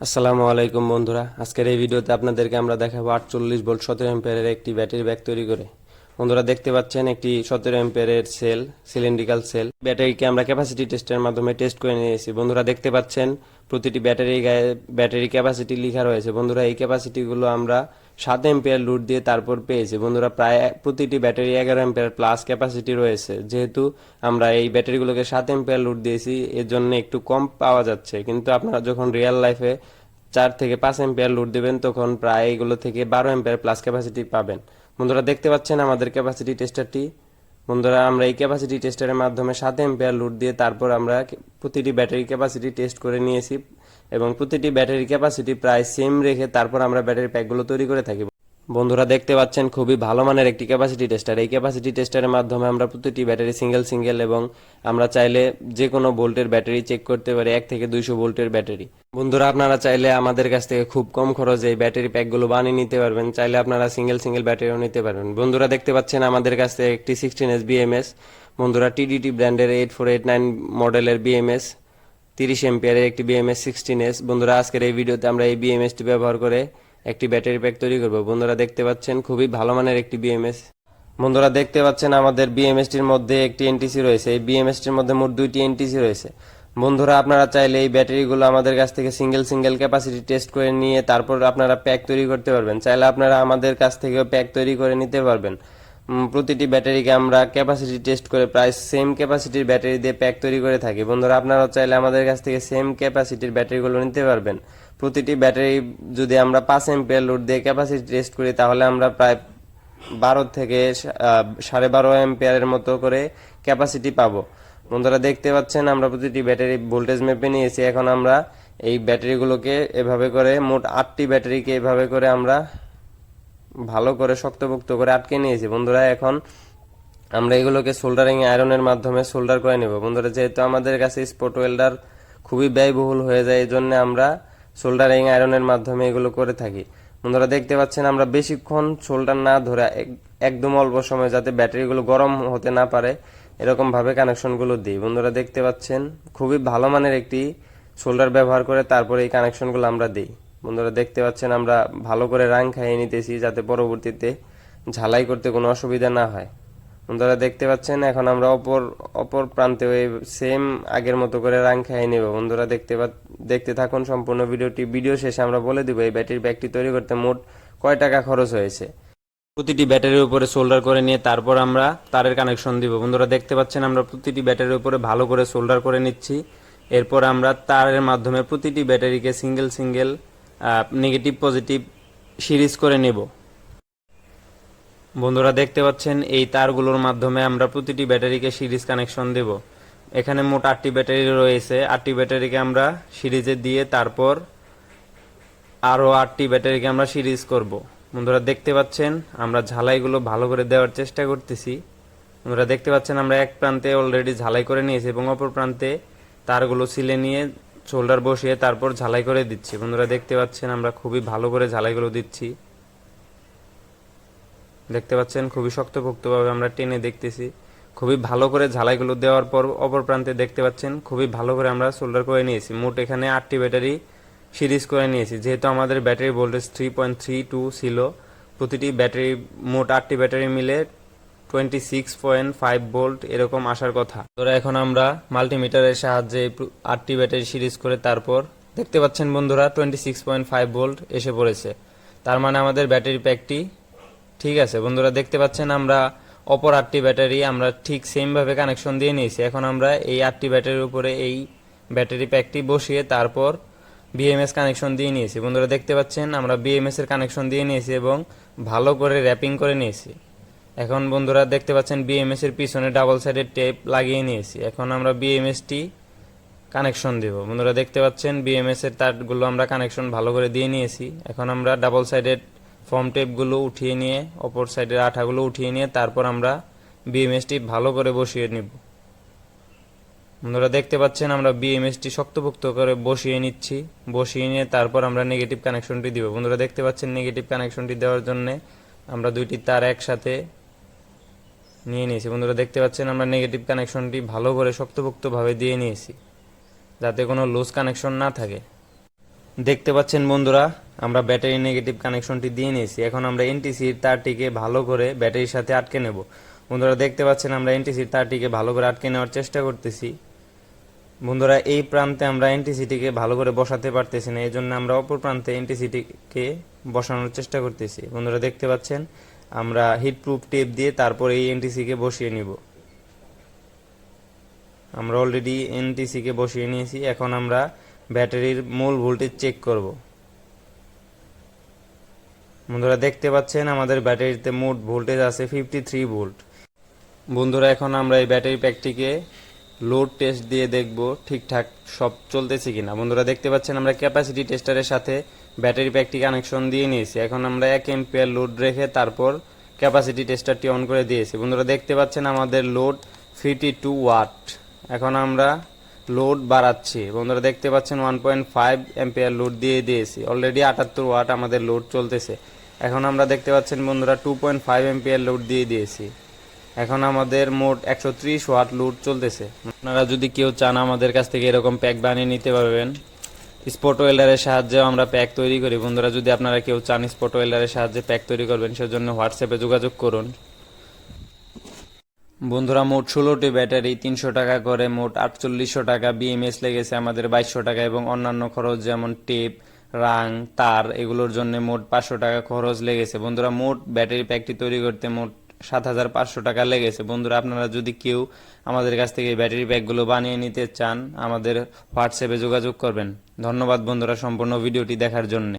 আসসালামু আলাইকুম বন্ধুরা। আজকের এই ভিডিওতে আপনাদেরকে আমরা দেখাবো আটচল্লিশ ভোল্ট সতেরো এম্পিয়ারের একটি ব্যাটারি ব্যাগ তৈরি করে। বন্ধুরা দেখতে পাচ্ছেন একটি সতেরো এম্পিয়ারের সেল, সিলিন্ড্রিক্যাল সেল। ব্যাটারিকে আমরা ক্যাপাসিটি টেস্টের মাধ্যমে টেস্ট করে নিয়েছি। বন্ধুরা দেখতে পাচ্ছেন প্রতিটি ব্যাটারি গায়ে, ব্যাটারি ক্যাপাসিটি লেখা রয়েছে। বন্ধুরা এই ক্যাপাসিটিগুলো আমরা সাত এম্পিয়ার লুট দিয়ে তারপর পেয়েছি। বন্ধুরা, প্রায় প্রতিটি ব্যাটারি এগারো এম্পিয়ার প্লাস ক্যাপাসিটি রয়েছে। যেহেতু আমরা এই ব্যাটারিগুলোকে সাত এম্পিয়ার লুট দিয়েছি এর জন্য একটু কম পাওয়া যাচ্ছে। কিন্তু আপনারা যখন রিয়েল লাইফে চার থেকে পাঁচ এম্পিয়ার লুট দেবেন, তখন প্রায় এগুলো থেকে বারো এম্পিয়ার প্লাস ক্যাপাসিটি পাবেন। বন্ধুরা, দেখতে পাচ্ছেন আমাদের ক্যাপাসিটি টেস্টারটি বন্ধুরা, আমরা এই ক্যাপাসিটি টেস্টারের মাধ্যমে সাত এম্পিয়ার লুট দিয়ে তারপর আমরা প্রতিটি ব্যাটারি ক্যাপাসিটি টেস্ট করে নিয়েছি। এবং প্রতিটি ব্যাটারি ক্যাপাসিটি প্রায় সেম রেখে তারপর আমরা ব্যাটারি প্যাকগুলো তৈরি করে থাকি। বন্ধুরা, দেখতে পাচ্ছেন খুবই ভালো মানের একটি ক্যাপাসিটি টেস্টার এই ক্যাপাসিটি টেস্টারের মাধ্যমে আমরা প্রতিটি ব্যাটারি সিঙ্গেল সিঙ্গেল এবং আমরা চাইলে যে কোনো ভোল্টের ব্যাটারি চেক করতে পারি, এক থেকে দুইশো ভোল্টের ব্যাটারি। বন্ধুরা, আপনারা চাইলে আমাদের কাছ থেকে খুব কম খরচে এই ব্যাটারি প্যাকগুলো বানিয়ে নিতে পারবেন। চাইলে আপনারা সিঙ্গেল সিঙ্গেল ব্যাটারিও নিতে পারবেন। বন্ধুরা, দেখতে পাচ্ছেন আমাদের কাছ থেকে একটি সিক্সটিন এস বিএমএস বন্ধুরা টিডিটি ব্র্যান্ডের এইট ফোর এইট নাইন মডেলের বিএমএস তিরিশ এম্পিয়ারের একটি বিএমএস সিক্সটিন এস বন্ধুরা, আজকের এই ভিডিওতে আমরা এই বিএমএসটি ব্যবহার করে একটি ব্যাটারি প্যাক তৈরি করব। বন্ধুরা, দেখতে পাচ্ছেন খুবই ভালো মানের একটি বিএমএস বন্ধুরা, দেখতে পাচ্ছেন আমাদের বিএমএসটির মধ্যে একটি এনটিসি রয়েছে। এই বিএমএসটির মধ্যে মোট দুইটি এনটিসি রয়েছে। বন্ধুরা, আপনারা চাইলে এই ব্যাটারিগুলো আমাদের কাছ থেকে সিঙ্গেল সিঙ্গেল ক্যাপাসিটি টেস্ট করে নিয়ে তারপর আপনারা প্যাক তৈরি করতে পারবেন। চাইলে আপনারা আমাদের কাছ থেকে প্যাক তৈরি করে নিতে পারবেন। প্রতিটি ব্যাটারিকে আমরা ক্যাপাসিটি টেস্ট করে প্রায় সেম ক্যাপাসিটির ব্যাটারি দিয়ে প্যাক তৈরি করে থাকি। বন্ধুরা আপনারা চাইলে আমাদের কাছ থেকে সেম ক্যাপাসিটির ব্যাটারিগুলো নিতে পারবেন। প্রতিটি ব্যাটারি যদি আমরা পাঁচ এম্পিয়ার লোড দিয়ে ক্যাপাসিটি টেস্ট করি, তাহলে আমরা প্রায় বারো থেকে সাড়ে বারো এম্পিয়ারের মতো করে ক্যাপাসিটি পাবো। বন্ধুরা, দেখতে পাচ্ছেন আমরা প্রতিটি ব্যাটারি ভোল্টেজ মেপে নিয়েছি। এখন আমরা এই ব্যাটারিগুলোকে এভাবে করে, মোট আটটি ব্যাটারিকে এভাবে করে আমরা ভালো করে, শক্তপোক্ত করে আটকে নিয়েছি। বন্ধুরা, এখন আমরা এগুলোকে সোল্ডারিং আয়রনের মাধ্যমে সোল্ডার করে নেব। বন্ধুরা, যেহেতু আমাদের কাছে স্পট ওয়েল্ডার খুবই ব্যয়বহুল হয়ে যায় এই জন্য আমরা সোল্ডারিং আয়রনের মাধ্যমে এগুলো করে থাকি। বন্ধুরা, দেখতে পাচ্ছেন আমরা বেশিক্ষণ সোল্ডার না ধরে এক- একদম অল্প সময় যাতে ব্যাটারিগুলো গরম হতে না পারে এরকম ভাবে কানেকশনগুলো দিই। বন্ধুরা, দেখতে পাচ্ছেন খুবই ভালো মানের একটি সোল্ডার ব্যবহার করে তারপরে এই কানেকশনগুলো আমরা দিই। বন্ধুরা দেখতে পাচ্ছেন, আমরা ভালো করে রাং খাইয়ে নিতেছি যাতে পরবর্তীতে ঝালাই করতে কোনো অসুবিধা না হয়। বন্ধুরা দেখতে পাচ্ছেন, এখন আমরা অপর অপর প্রান্তে ওই সেম আগের মতো করে রাং খাইয়ে নেব। বন্ধুরা দেখতে দেখতে থাকুন সম্পূর্ণ ভিডিওটি। ভিডিও শেষে আমরা বলে দিব, এই ব্যাটারি ব্যাগটি তৈরি করতে মোট কয় টাকা খরচ হয়েছে? প্রতিটি ব্যাটারির উপরে সোল্ডার করে নিয়ে তারপর আমরা তারের কানেকশন দিব। বন্ধুরা দেখতে পাচ্ছেন, আমরা প্রতিটি ব্যাটারির উপরে ভালো করে সোল্ডার করে নিচ্ছি। এরপর আমরা তারের মাধ্যমে প্রতিটি ব্যাটারিকে single single negative positive series করে নেব। বন্ধুরা দেখতে পাচ্ছেন, এই তারগুলোর মাধ্যমে আমরা প্রতিটি ব্যাটারিকে সিরিজ কানেকশন দেব। এখানে মোট আটটি ব্যাটারি রয়েছে। আটটি ব্যাটারিকে আমরা সিরিজে দিয়ে তারপর আরও আটটি ব্যাটারিকে আমরা সিরিজ করব। বন্ধুরা দেখতে পাচ্ছেন, আমরা ঝালাইগুলো ভালো করে দেওয়ার চেষ্টা করতেছি। বন্ধুরা দেখতে পাচ্ছেন, আমরা এক প্রান্তে অলরেডি ঝালাই করে নিয়েছি এবং অপর প্রান্তে তারগুলো সিলে নিয়ে শোল্ডার বসিয়ে তারপর ঝালাই করে দিচ্ছি। বন্ধুরা দেখতে পাচ্ছেন, আমরা খুবই ভালো করে ঝালাইগুলো দিচ্ছি। দেখতে পাচ্ছেন, খুবই শক্তপোক্তভাবে আমরা টেনে দেখতেছি। খুবই ভালো করে ঝালাইগুলো দেওয়ার পর অপর প্রান্তে দেখতে পাচ্ছেন, খুবই ভালো করে আমরা সোল্ডার করে নিয়েছি। মোট এখানে আটটি ব্যাটারি সিরিজ করে নিয়েছি। যেহেতু আমাদের battery voltage three point three two ছিল, প্রতিটি ব্যাটারি মোট আটটি ব্যাটারি মিলে twenty six point five volt এরকম আসার কথা। তোরা এখন আমরা মাল্টিমিটারের সাহায্যে আটটি ব্যাটারি সিরিজ করে তারপর দেখতে পাচ্ছেন বন্ধুরা twenty six point five volt এসে পড়েছে। তার মানে আমাদের ব্যাটারি প্যাকটি ঠিক আছে। বন্ধুরা দেখতে পাচ্ছেন আমরা অপর আটটি ব্যাটারি আমরা ঠিক সেমভাবে কানেকশন দিয়ে নিয়েছি। এখন আমরা এই আটটি ব্যাটারির উপরে এই ব্যাটারি প্যাকটি বসিয়ে তারপর বিএমএস কানেকশন দিয়ে নিয়েছি। বন্ধুরা দেখতে পাচ্ছেন আমরা বিএমএস এর কানেকশন দিয়ে নিয়েছি এবং ভালো করে র্যাপিং করে নিয়েছি। এখন বন্ধুরা দেখতে পাচ্ছেন বিএমএস এর পিছনে ডাবল সাইডের টেপ লাগিয়ে নিয়েছি। এখন আমরা বিএমএসটি কানেকশন দেব। বন্ধুরা দেখতে পাচ্ছেন বিএমএস এর তারগুলো আমরা কানেকশন ভালো করে দিয়ে নিয়েছি। এখন আমরা ডাবল সাইডের ফর্ম টেপগুলো উঠিয়ে নিয়ে অপর সাইডের আঠাগুলো উঠিয়ে নিয়ে, তারপর আমরা বিএমএসটি ভালো করে বসিয়ে নিব। বন্ধুরা দেখতে পাচ্ছেন আমরা বিএমএসটি শক্তপোক্ত করে বসিয়ে নিচ্ছি। বসিয়ে নিয়ে তারপর আমরা নেগেটিভ কানেকশনটি দিব। বন্ধুরা দেখতে পাচ্ছেন নেগেটিভ কানেকশনটি দেওয়ার জন্য আমরা দুইটি তার একসাথে নিয়ে নিয়েছি। বন্ধুরা, দেখতে পাচ্ছেন আমরা নেগেটিভ কানেকশনটি ভালো করে শক্তপোক্তভাবে দিয়ে নিয়েছি, যাতে কোনো লুজ কানেকশন না থাকে। দেখতে পাচ্ছেন বন্ধুরা, আমরা ব্যাটারি নেগেটিভ কানেকশনটি দিয়ে নিয়েছি। এখন আমরা এনটিসির তারটিকে ভালো করে ব্যাটারির সাথে আটকে নেব। বন্ধুরা, দেখতে পাচ্ছেন আমরা এনটিসির তারটিকে ভালো করে আটকে নেওয়ার চেষ্টা করতেছি। বন্ধুরা, এই প্রান্তে আমরা এনটিসিটিকে ভালো করে বসাতে পারতেছি না এই জন্য আমরা অপর প্রান্তে এনটিসিটিকে বসানোর চেষ্টা করতেছি। বন্ধুরা, দেখতে পাচ্ছেন আমরা হিট প্রুফ টেপ দিয়ে তারপর এই এনটিসিকে বসিয়ে নিব। আমরা অলরেডি এনটিসিকে বসিয়ে নিয়েছি, এখন আমরা ব্যাটারির মূল ভোল্টেজ চেক করব। বন্ধুরা, দেখতে পাচ্ছেন আমাদের ব্যাটারিতে মোট ভোল্টেজ আছে ফিফটি থ্রি ভোল্ট বন্ধুরা, এখন আমরা এই ব্যাটারি প্যাকটিকে লোড টেস্ট দিয়ে দেখব ঠিকঠাক সব চলতেছে কিনা। বন্ধুরা, দেখতে পাচ্ছেন আমরা ক্যাপাসিটি টেস্টারের সাথে ব্যাটারি প্যাকটি কানেকশন দিয়ে নিয়েছি। এখন আমরা এক এম্পিয়ার লোড রেখে তারপর ক্যাপাসিটি টেস্টারটি অন করে দিয়েছি। বন্ধুরা, দেখতে পাচ্ছেন আমাদের লোড ফিফটি টু ওয়াট এখন আমরা লোড বাড়াচ্ছি। বন্ধুরা, দেখতে পাচ্ছেন one point five ampere load দিয়ে দিয়েছি। অলরেডি আটাত্তর ওয়াট আমাদের লোড চলতেছে। এখন আমরা দেখতে পাচ্ছেন বন্ধুরা two point five ampere load দিয়ে দিয়েছি। এখন আমাদের মোট একশো ত্রিশ ওয়াট লুট চলতেছে। আপনারা যদি কেউ চান আমাদের কাছ থেকে এরকম প্যাক বানিয়ে নিতে পারবেন। স্পট ওয়েল্ডারের সাহায্যে আমরা প্যাক তৈরি করি। বন্ধুরা, যদি আপনারা কেউ চান স্পট ওয়েল্ডারের সাহায্যে প্যাক তৈরি করবেন, সেজন্য হোয়াটসঅ্যাপে যোগাযোগ করুন। বন্ধুরা, মোট ষোলোটি ব্যাটারি, তিনশো টাকা করে মোট আটচল্লিশশো টাকা বিএমএস লেগেছে আমাদের বাইশশো টাকা এবং অন্যান্য খরচ যেমন টেপ, রাং, তার, এগুলোর জন্য মোট পাঁচশো টাকা খরচ লেগেছে। বন্ধুরা, মোট ব্যাটারি প্যাকটি তৈরি করতে মোট সাত হাজার পাঁচশো টাকা লেগেছে। বন্ধুরা, আপনারা যদি কেউ আমাদের কাছ থেকে ব্যাটারি ব্যাগগুলো বানিয়ে নিতে চান, আমাদের হোয়াটসঅ্যাপে যোগাযোগ করবেন। ধন্যবাদ বন্ধুরা সম্পূর্ণ ভিডিওটি দেখার জন্য।